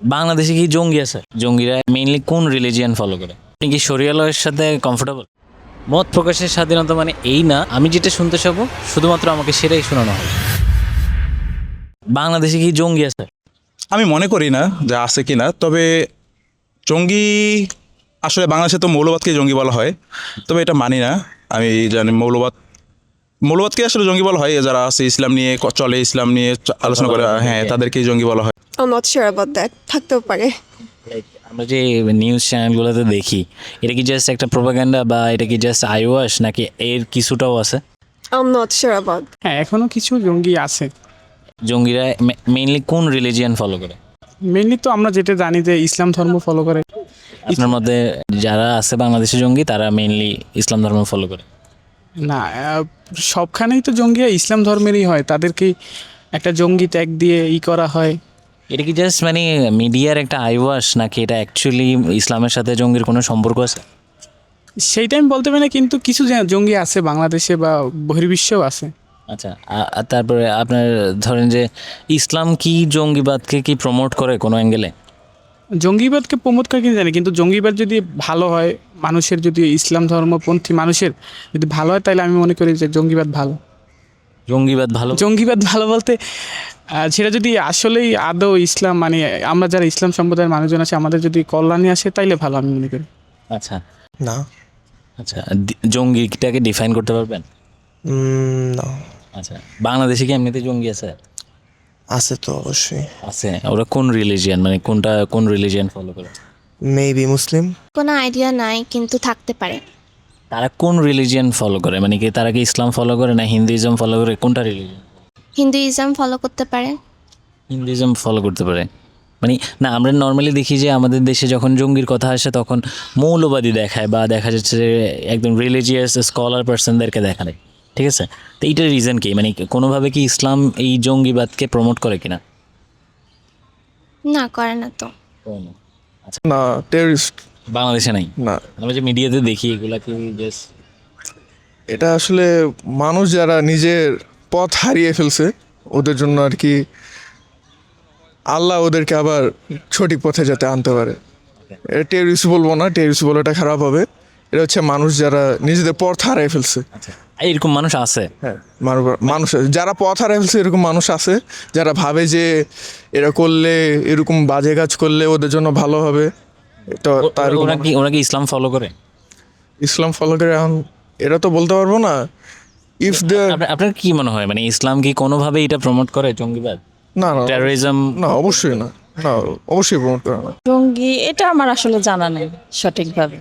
বাংলাদেশে কি জঙ্গি আছে? জঙ্গিরা মেইনলি কোন রিলিজিয়ান ফলো করে? আপনি কি শরিয়ালয়ের সাথে কমফোর্টেবল মত প্রকাশের স্বাধীনতা মানে এই না, আমি যেটা শুনতে চাবো, শুধুমাত্র আমাকে সেটাই শোনানো হবে। বাংলাদেশে কি জঙ্গি আছে? আমি মনে করি না যে আছে কি না তবে জঙ্গি, আসলে বাংলাদেশে তো মৌলবাদকে জঙ্গি বলা হয়, তবে এটা মানি না। আমি জানি মৌলবাদ মৌলবাদকে আসলে জঙ্গি বলা হয়? যারা আছে ইসলাম নিয়ে চলে ইসলাম নিয়ে চ- আলোচনা করে হ্যাঁ তাদেরকেই জঙ্গি বলা হয়। I'm not sure about that. থাকতেও পারে। আমরা যে নিউজ চ্যানেলগুলোতে দেখি এটা কি জাস্ট একটা প্রোপাগান্ডা বা এটা কি জাস্ট আইওয়াস নাকি এর কিছুটাও আছে? I'm not sure about হ্যাঁ এখনও কিছু জঙ্গি আছে। জঙ্গিরা মেইনলি কোন রিলিজিয়ান ফলো করে? মেনলি তো আমরা যেটা জানি যে ইসলাম ধর্ম ফলো করে। আপনার মধ্যে যারা আছে বাংলাদেশে জঙ্গি তারা মেইনলি ইসলাম ধর্ম ফলো করে? না সবখানেই তো জঙ্গি ইসলাম ধর্মেরই হয়। তাদেরকে একটা জঙ্গি ত্যাগ দিয়ে ই করা হয়। এটা কি জাস্ট মানে মিডিয়ার একটা আইওয়াস নাকি এটা অ্যাকচুয়ালি ইসলামের সাথে জঙ্গির কোনো সম্পর্ক আছে? সেইটা আমি বলতে পারি না কিন্তু কিছু জঙ্গি আছে বাংলাদেশে বা বহির্বিশ্বেও আছে। আচ্ছা তারপরে আপনার ধরেন যে ইসলাম কি জঙ্গিবাদকে কি প্রমোট করে কোনো অ্যাঙ্গেলে জঙ্গিবাদকে প্রমোদ করে কিনা জানি কিন্তু জঙ্গিবাদ যদি ভালো হয় মানুষের যদি ইসলাম ধর্মপন্থী মানুষের যদি ভালো হয় তাহলে আমি মনে করি যে জঙ্গিবাদ ভালো। জঙ্গিবাদ ভালো? জঙ্গিবাদ ভালো বলতে সেটা যদি আসলেই আদৌ ইসলাম মানে আমরা যারা ইসলাম সম্প্রদায়ের মানুষজন আছে আমাদের যদি কল্যাণে আসে তাইলে ভালো আমি মনে করি। আচ্ছা। না। আচ্ছা জঙ্গিটাকে ডিফাইন করতে পারবেন? না। আচ্ছা বাংলাদেশে কি এমনিতে জঙ্গি আছে? আছে তো অবশ্যই। আছে। ওরা কোন রিলিজিয়ান মানে কোনটা কোন রিলিজিয়ান ফলো করে? মেবি মুসলিম কোনো আইডিয়া নাই কিন্তু থাকতে পারে। তারা কোন রিলিজিয়ান ফলো করে? মানে কি তারা কি ইসলাম ফলো করে না হিন্দুইজম ফলো করে? কোনটা রিলিজিয়ান হিন্দুইজম ফলো করতে পারে। হিন্দুইজম ফলো করতে পারে। মানে না আমরা নর্মালি দেখি যে আমাদের দেশে যখন জঙ্গির কথা আসে তখন মৌলবাদী দেখায় বা দেখা যাচ্ছে যে একদম রিলিজিয়াস স্কলার পার্সনদেরকে দেখায়। ঠিক আছে? তো এইটার রিজন কি? মানে কোনোভাবে কি ইসলাম এই জঙ্গিবাদকে প্রমোট করে কিনা? না করে না তো। না। টেরিস্ট বাংলাদেশে নাই? না। আমরা যে মিডিয়াতে দেখি এগুলা কি জাস্ট এটা আসলে মানুষ যারা নিজের পথ হারিয়ে ফেলছে ওদের জন্য আর কি আল্লাহ ওদেরকে আবার সঠিক পথে যাতে আনতে পারে। এটা টেরিস্ট বলব না টেরিস্ট বলাটা খারাপ হবে। এটা হচ্ছে মানুষ যারা নিজেদের পথ হারিয়ে ফেলছে। আচ্ছা। এরকম মানুষ আছে। হ্যাঁ মানুষ- মানুষ যারা পথ হারিয়ে ফেলছে এরকম মানুষ আছে যারা ভাবে যে এরা করলে এরকম বাজে কাজ করলে ওদের জন্য ভালো হবে। তো তার ওরা কি ওরা কি ইসলাম ফলো করে? ইসলাম ফলো করে এখন এরা তো বলতে পারব না। ইফ দ্য আপনার- আপনার কি মনে হয়? মানে ইসলাম কি কোনোভাবে এটা প্রমোট করে জঙ্গিবাদ? না না টেরোরিজম না অবশ্যই না। না অবশ্যই প্রমোট করে না। জঙ্গি এটা আমার আসলে জানা নেই সঠিকভাবে।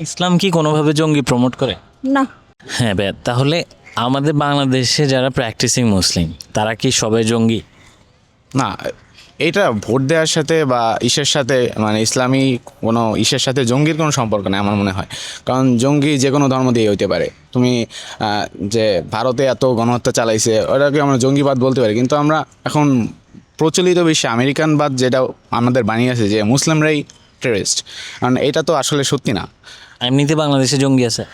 ইসলাম কি কোনোভাবে জঙ্গি প্রমোট করে? না। হ্যাঁ ব্যাট তাহলে আমাদের বাংলাদেশে যারা প্র্যাকটিসিং মুসলিম তারা কি সবাই জঙ্গি? না এটা ভোট দেওয়ার সাথে বা ইসের সাথে মানে ইসলামী কোনো ইসের সাথে জঙ্গির কোনো সম্পর্ক নেই আমার মনে হয়। কারণ জঙ্গি যে কোনো ধর্ম দিয়ে হইতে পারে। তুমি যে ভারতে এত গণহত্যা চালাইছে ওটাকে আমরা জঙ্গিবাদ বলতে পারি। কিন্তু আমরা এখন প্রচলিত বিশ্বে আমেরিকানবাদ যেটা আমাদের বানিয়ে আছে যে মুসলিমরাই টেরিস্ট কারণ এটা তো আসলে সত্যি না। এমনিতে বাংলাদেশে জঙ্গি আছে?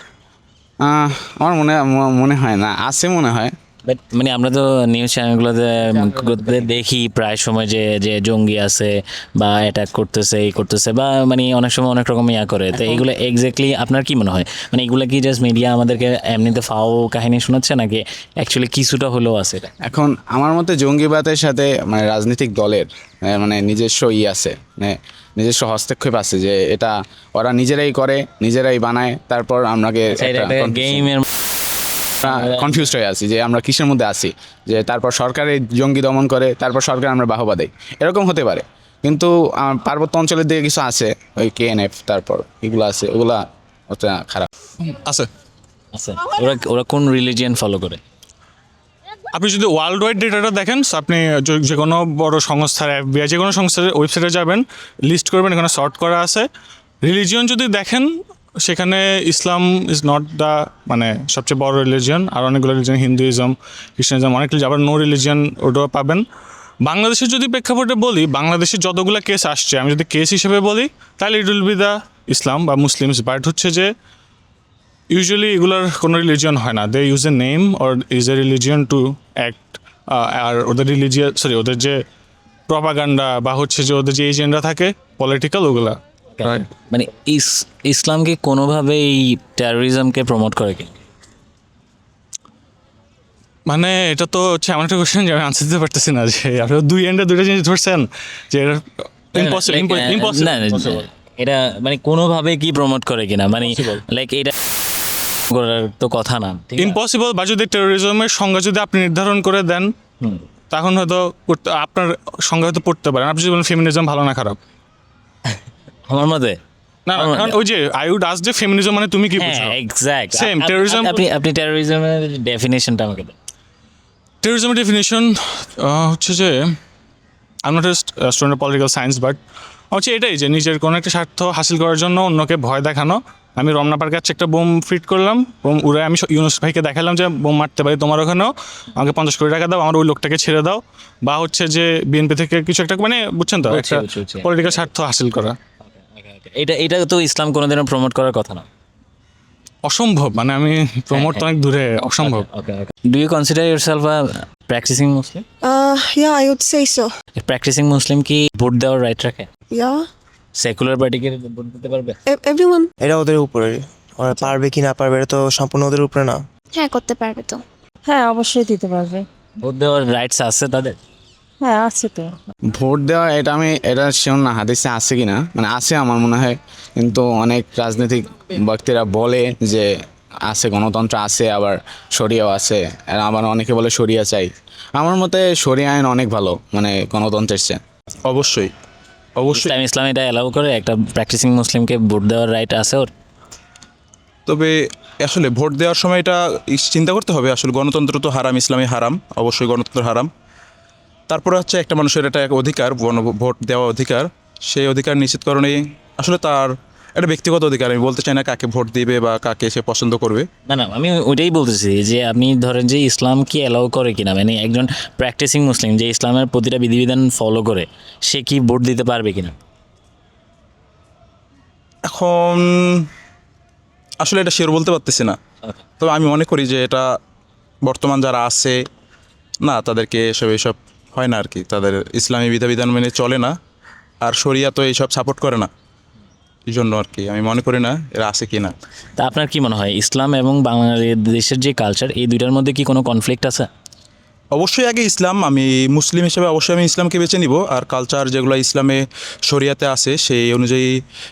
আমার মনে মনে হয় না আছে মনে হয়। বাট মানে আমরা তো নিউজ চ্যানেলগুলোতে দেখি প্রায় সময় যে যে জঙ্গি আছে বা অ্যাটাক করতেছে এই করতেছে বা মানে অনেক সময় অনেক রকম ইয়া করে। তো এগুলো এক্স্যাক্টলি আপনার কি মনে হয়? মানে এগুলো কি জাস্ট মিডিয়া আমাদেরকে এমনিতে ফাও কাহিনী শোনাচ্ছে নাকি অ্যাকচুয়ালি কিছুটা হলেও আছে এখন আমার মতে জঙ্গিবাদের সাথে মানে রাজনৈতিক দলের মানে নিজস্ব ই আছে। মানে নিজস্ব হস্তক্ষেপ আছে যে এটা ওরা নিজেরাই করে নিজেরাই বানায় তারপর আমরাকে আচ্ছা, এটা একটা গেমের কনফিউজড হয়ে আছি যে আমরা কিসের মধ্যে আছি? যে তারপর সরকারে জঙ্গি দমন করে তারপর সরকার আমরা বাহবা দেয় এরকম হতে পারে। কিন্তু পার্বত্য অঞ্চলের দিকে কিছু আছে ওই কেএনএফ তারপর এগুলো আছে ওগুলা ওটা খারাপ। আছে। আছে। ওরা ওরা কোন রিলিজিয়ান ফলো করে? আপনি যদি ওয়ার্ল্ড ওয়াইড ডেটাটা দেখেন আপনি যে- কোনো বড় সংস্থার এফবিআই যে কোনো সংস্থার ওয়েবসাইটে যাবেন লিস্ট করবেন, এখানে শর্ট করা আছে। রিলিজিয়ন যদি দেখেন, সেখানে ইসলাম ইজ নট দ্য মানে সবচেয়ে বড় রিলিজিয়ন আর অনেকগুলো রিলিজিয়ন হিন্দুইজম খ্রিস্টানিজম অনেক আবার নো রিলিজিয়ন ওটাও পাবেন। বাংলাদেশের যদি প্রেক্ষাপটে বলি, বাংলাদেশে যতগুলো কেস আসছে, আমি যদি কেস হিসেবে বলি, তাহলে it will be the Islam বা মুসলিমস বাট হচ্ছে যে ইউজুয়ালি এগুলার কোনো রিলিজিয়ন হয় না। They use a name or is a religion to act আর ওদের রিলিজিয়াস সরি ওদের যে প্রপাগান্ডা বা হচ্ছে যে ওদের যে এজেন্ডা থাকে পলিটিক্যাল ওগুলা। মানে ইস ইসলাম কি কোনোভাবেই টেরোরিজমকে প্রমোট করে কি? মানে এটা তো হচ্ছে এমন একটা কোশ্চেন যে আমি আনসার দিতে পারতেছি না যে আপনি দুই এন্ডে দুইটা জিনিস ধরছেন যে এটা ইম্পসিবল এটা মানে কোনোভাবে কি প্রমোট করে কিনা? মানে লাইক এটা করার তো কথা না ইম্পসিবল বা যদি টেরোরিজমের সংজ্ঞা যদি আপনি নির্ধারণ করে দেন তখন হয়তো আপনার সংজ্ঞা হয়তো পড়তে পারেন। আপনি যদি বলেন ফেমিনিজম ভালো না খারাপ? আমার মতে? না কারণ ওই যে আই উড আস যে ফেমিনিজম মানে তুমি কি বুঝো এক্স্যাক্ট Same, terrorism- আপনি আপনি টেরোরিজমের ডেফিনেশনটা আমাকে দেন। টেরোরিজমের ডেফিনেশন হচ্ছে যে I not student political science but হচ্ছে এটাই যে নিজের কোনো একটা স্বার্থ হাসিল করার জন্য অন্যকে ভয় দেখানো আমি রমনা পার্কে কাছে একটা বোম ফিট করলাম বোম উড়ে আমি ইউনুস ভাইকে দেখালাম যে বোম মারতে পারি তোমার ওখানেও। আমাকে পঞ্চাশ কোটি টাকা দাও আমার ওই লোকটাকে ছেড়ে দাও। বা হচ্ছে যে বিএনপি থেকে কিছু একটা মানে বুঝছেন তো একটা। পলিটিক্যাল স্বার্থ হাসিল করা। এটা এটা তো ইসলাম কোনোদিনও প্রমোট করার কথা না। অসম্ভব মানে আমি প্রমোট তো অনেক দূরে অসম্ভব। Okay okay do you consider yourself a practising Muslim yeah, I would say so. Practising Muslim কি ভোট দেওয়ার রাইট রাখে? Yeah. সেকুলার পার্টিকে ভোট দিতে পারবে? Everyone. এটা ওদের উপরে। ওরা পারবে কি না পারবে এটা তো সম্পূর্ণ ওদের উপরে না। হ্যাঁ করতে পারবে তো। হ্যাঁ অবশ্যই দিতে পারবে। ভোট দেওয়ার রাইটস আছে তাদের? হ্যাঁ আছে তো। ভোট দেওয়া এটা আমি এটা শিওর না হাদিসে আছে কি না মানে আছে আমার মনে হয় কিন্তু অনেক রাজনৈতিক ব্যক্তিরা বলে যে আছে গণতন্ত্র আছে আবার শরিয়াও আছে। আর আবার অনেকে বলে শরিয়া চাই। আমার মতে শরিয়া আইন অনেক ভালো মানে গণতন্ত্রের চেয়ে। অবশ্যই। অবশ্যই। ইসলাম ইসলাম এটা অ্যালাউ করে একটা প্র্যাকটিসিং মুসলিমকে ভোট দেওয়ার রাইট আছে ওর। তবে আসলে ভোট দেওয়ার সময় এটা চিন্তা করতে হবে আসলে গণতন্ত্র তো হারাম ইসলামী হারাম অবশ্যই গণতন্ত্র হারাম। তারপরে হচ্ছে একটা মানুষের এটা এক অধিকার ভোট দেওয়া অধিকার সেই অধিকার নিশ্চিতকরণে আসলে তার একটা ব্যক্তিগত অধিকার আমি বলতে চাই না কাকে ভোট দিবে বা কাকে সে পছন্দ করবে। না না আমি ওইটাই বলতেছি যে আপনি ধরেন যে ইসলাম কি অ্যালাউ করে কিনা মানে একজন প্র্যাকটিসিং মুসলিম যে ইসলামের প্রতিটা বিধিবিধান ফলো করে সে কি ভোট দিতে পারবে কিনা? এখন আসলে এটা শিওর বলতে পারতেছি না। তবে আমি মনে করি যে এটা বর্তমান যারা আছে না তাদেরকে এসব এসব হয় না আর কি তাদের ইসলামী বিধাবিধান মেনে চলে না আর শরিয়া তো এইসব সাপোর্ট করে না। জন্য আর কি। আমি মনে করি না এরা আছে কি না তা আপনার কি মনে হয় ইসলাম এবং বাংলাদেশের যে কালচার এই দুইটার মধ্যে কি কোনো কনফ্লিক্ট আছে? অবশ্যই আগে ইসলাম আমি মুসলিম হিসেবে অবশ্যই আমি ইসলামকে বেছে নিব। আর কালচার যেগুলো ইসলামে শরিয়াতে আছে সেই অনুযায়ী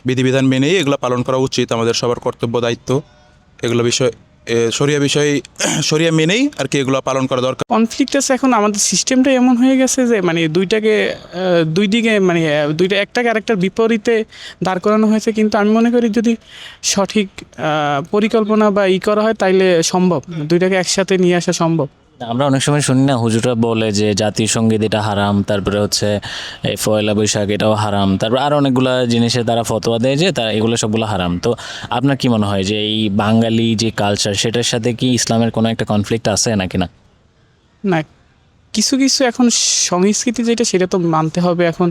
বিধিবিধান মেনেই এগুলো পালন করা উচিত। আমাদের সবার কর্তব্য দায়িত্ব এগুলো বিষয় এ, শরিয়া বিষয় শরিয়া মেনেই আর কি এগুলো পালন করা দরকার। কনফ্লিক্ট আছে এখন আমাদের সিস্টেমটা এমন হয়ে গেছে যে মানে দুইটাকে দুই দিকে মানে দুইটা একটাকে আরেকটার বিপরীতে দাঁড় করানো হয়েছে কিন্তু আমি মনে করি যদি সঠিক পরিকল্পনা বা ই করা হয় তাইলে সম্ভব। দুইটাকে একসাথে নিয়ে আসা সম্ভব। আমরা অনেক সময় শুনি না হুজুরা বলে যে জাতীয় সংগীত এটা হারাম, তারপরে হচ্ছে এই পয়লা বৈশাখ এটাও হারাম, তারপর আরও অনেকগুলো জিনিসে তারা ফতোয়া দেয় যে তারা এগুলো সবগুলো হারাম। তো আপনার কি মনে হয় যে এই বাঙালি যে কালচার সেটার সাথে কি ইসলামের কোনো একটা কনফ্লিক্ট আছে নাকি না? না, কিছু কিছু এখন সংস্কৃতি যেটা, সেটা তো মানতে হবে। এখন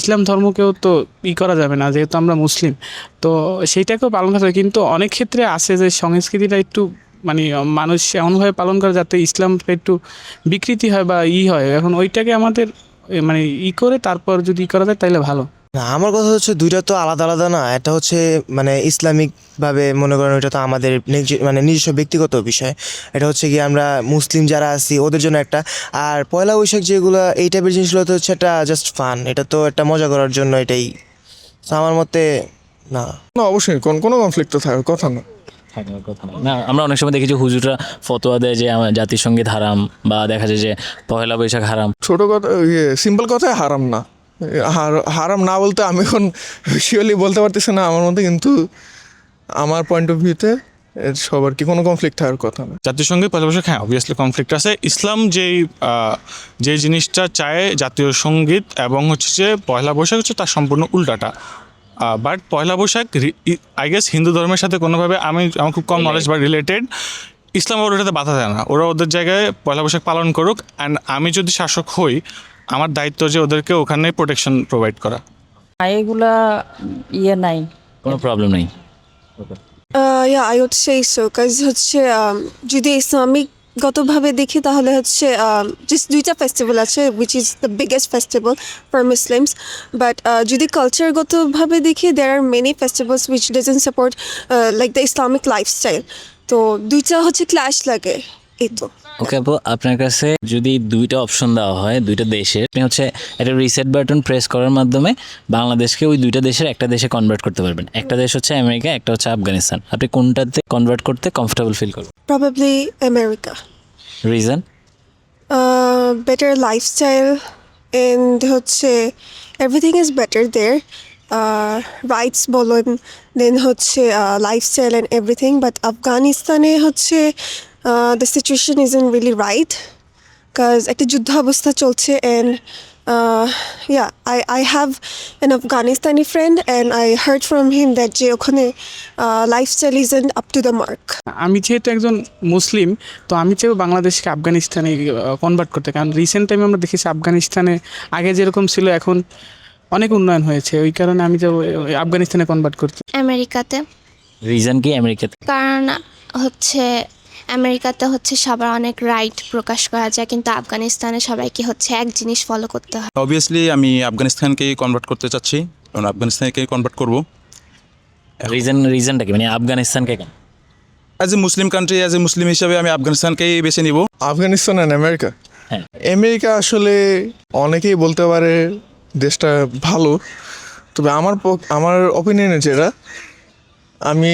ইসলাম ধর্মকেও তো ই করা যাবে না, যেহেতু আমরা মুসলিম। তো সেইটাকেও পালন হবে কিন্তু অনেক ক্ষেত্রে আছে যে সংস্কৃতিটা একটু মানে মানুষ এমনভাবে পালন করে যাতে ইসলামটা একটু বিকৃতি হয় বা ই হয়। এখন ওইটাকে আমাদের মানে ই করে তারপর যদি ই করা যায় তাহলে ভালো। না আমার কথা হচ্ছে দুইটা তো আলাদা আলাদা না। এটা হচ্ছে মানে ইসলামিক ভাবে মনে করেন ওইটা তো আমাদের মানে নিজস্ব ব্যক্তিগত বিষয়। এটা হচ্ছে কি আমরা মুসলিম যারা আছি ওদের জন্য একটা। আর পয়লা বৈশাখ যেগুলো এই টাইপের জিনিসগুলো তো হচ্ছে একটা জাস্ট ফান এটা তো একটা মজা করার জন্য এটাই। তো আমার মতে না। না অবশ্যই কোন কোনো কনফ্লিক্ট তো থাকার কথা না। থাকার কথা না। না আমরা অনেক সময় দেখি যে হুজুররা ফতোয়া দেয় যে আমার জাতিসংগীত হারাম বা দেখা যায় যে পহেলা বৈশাখ হারাম। ছোট কথা ইয়ে সিম্পল কথায় হারাম না। হার- হারাম না বলতে আমি এখন শিওরলি বলতে পারতেছি না আমার মধ্যে কিন্তু আমার পয়েন্ট অফ ভিউতে সবার কি কোনো কনফ্লিক্ট থাকার কথা না। জাতীয় সংগীত পয়লা বৈশাখ হ্যাঁ অবভিয়াসলি কনফ্লিক্ট আছে। ইসলাম যেই যে জিনিসটা চায় জাতীয় সংগীত এবং হচ্ছে যে পয়লা বৈশাখ হচ্ছে তার সম্পূর্ণ উল্টাটা। But Poila Boishakh I guess Hindu ধর্মের সাথে কোনোভাবে আমি আমার খুব কম নলেজ বা রিলেটেড ইসলাম ওর ওটাতে বাধা দেয় না। ওরা ওদের জায়গায় পয়লা বৈশাখ পালন করুক অ্যান্ড আমি যদি শাসক হই আমার দায়িত্ব যে ওদেরকে ওখানে প্রোটেকশন প্রোভাইড করা। এগুলা ইয়ে নাই। কোনো প্রবলেম নেই? Would say so. হচ্ছে um, যদি ইসলামিক গতভাবে দেখি তাহলে হচ্ছে দুইটা ফেস্টিভ্যাল আছে which is the biggest festival for Muslims but যদি কালচারগতভাবে দেখি there are many festivals which doesn't support like the Islamic lifestyle তো দুইটা হচ্ছে ক্ল্যাশ লাগে, এই তো। ওকে আপু আপনার কাছে যদি দুইটা অপশন দেওয়া হয় দুইটা দেশের আপনি হচ্ছে একটা রিসেট বাটন প্রেস করার মাধ্যমে বাংলাদেশকে ওই দুইটা দেশের একটা দেশে কনভার্ট করতে পারবেন। একটা দেশ হচ্ছে আমেরিকা একটা হচ্ছে আফগানিস্তান। আপনি কোনটাতে কনভার্ট করতে কমফোর্টেবল ফিল করবেন? Probably America reason better lifestyle and হচ্ছে everything is better there rights বলুন দেন হচ্ছে লাইফস্টাইল অ্যান্ড এভরিথিং বাট আফগানিস্তানে হচ্ছে the situation is in really right কাজ একটা যুদ্ধ অবস্থা চলছে and yeah I I have an Afghanistani friend and I heard from him that যে ওখানে lifestyle is in up to the mark আমি যেহেতু একজন মুসলিম তো আমি চাইব বাংলাদেশকে আফগানিস্তানে কনভার্ট করতে। কারণ রিসেন্ট টাইমে আমরা দেখেছি আফগানিস্তানে আগে যেরকম ছিল এখন অনেক উন্নয়ন হয়েছে। ওই কারণে আমি যাব ওই আফগানিস্তানে কনভার্ট করতে। আমেরিকাতে। রিজন কি আমেরিকাতে? কারণ হচ্ছে আমেরিকাতে হচ্ছে সবার অনেক রাইট প্রকাশ করা যায় কিন্তু আফগানিস্তানে সবাইকে হচ্ছে এক জিনিস ফলো করতে হয়। অবভিয়াসলি আমি আফগানিস্তানকেই কনভার্ট করতে চাচ্ছি কারণ আফগানিস্তানকেই কনভার্ট করব। রিজন রিজনটা কি? মানে আফগানিস্তানকে কেন? As a Muslim country as a Muslim হিসাবে আমি আফগানিস্তানকেই বেছে নিব। আফগানিস্তান অ্যান্ড আমেরিকা হ্যাঁ। আমেরিকা আসলে অনেকেই বলতে পারে দেশটা ভালো তবে আমার আমার অপিনিয়নে যেটা আমি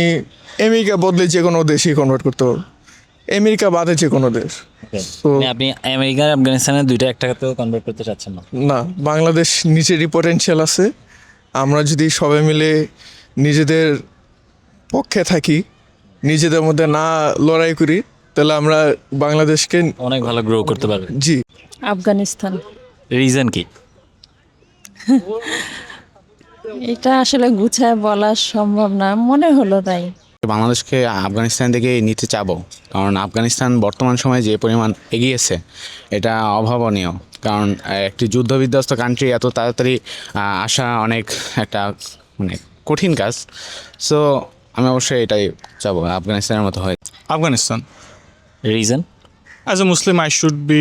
আমেরিকা বদলে যে কোনো দেশেই কনভার্ট করতে পারব। আমেরিকা বাদে যে কোনো দেশ। তো মানে আপনি আমেরিকা আর আফগানিস্তানের দুইটা একটাতেও কনভার্ট করতে চাচ্ছেন না। না বাংলাদেশ নিজেরই পটেনশিয়াল আছে। আমরা যদি সবাই মিলে নিজেদের পক্ষে থাকি নিজেদের মধ্যে না লড়াই করি তাহলে আমরা বাংলাদেশকে অনেক ভালো গ্রো করতে পারবে। জি। আফগানিস্তান। রিজন কি? এটা আসলে গুছায় বলা সম্ভব না মনে হলো তাই। বাংলাদেশকে আফগানিস্তান থেকে নিতে চাবো। কারণ আফগানিস্তান বর্তমান সময়ে যে পরিমাণ এগিয়েছে এটা অভাবনীয়। কারণ একটি যুদ্ধ বিধ্বস্ত কান্ট্রি এত তাড়াতাড়ি আসা অনেক একটা মানে কঠিন কাজ। সো আমি অবশ্যই এটাই চাবো আফগানিস্তানের মতো হয়। Afghanistan? Reason as a Muslim I should be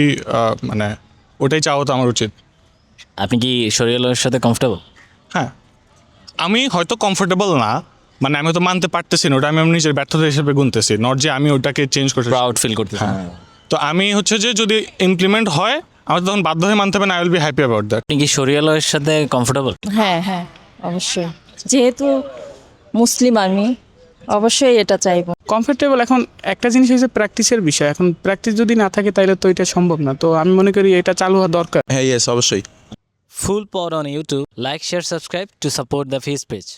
মানে ওটাই চাওয়া তো আমার উচিত। আপনি কি শরীরের সাথে কমফোর্টেবল হ্যাঁ। আমি হয়তো কমফোর্টেবল না মানে আমি তো মানতে পারতেছি না ওটা আমি আমার নিজের ব্যর্থতা হিসেবে গুনতেছি নট যে আমি ওটাকে চেঞ্জ করতে প্রাউড ফিল করতেছেন তো আমি হচ্ছে যে যদি ইমপ্লিমেন্ট হয় আমার তখন বাধ্য হয়ে মানতে হবে না I will be happy about that আপনি কি শরীরের সাথে কমফোর্টেবল হ্যাঁ হ্যাঁ অবশ্যই। যেহেতু মুসলিম আমি অবশ্যই এটা চাইব। কমফোর্টেবল এখন একটা জিনিস হচ্ছে প্র্যাকটিসের বিষয় এখন প্র্যাকটিস যদি না থাকে তাহলে তো এটা সম্ভব না তো আমি মনে করি এটা চালু হওয়া দরকার। হ্যাঁ ইয়েস অবশ্যই। Full pod on YouTube. Like share subscribe to support the face page.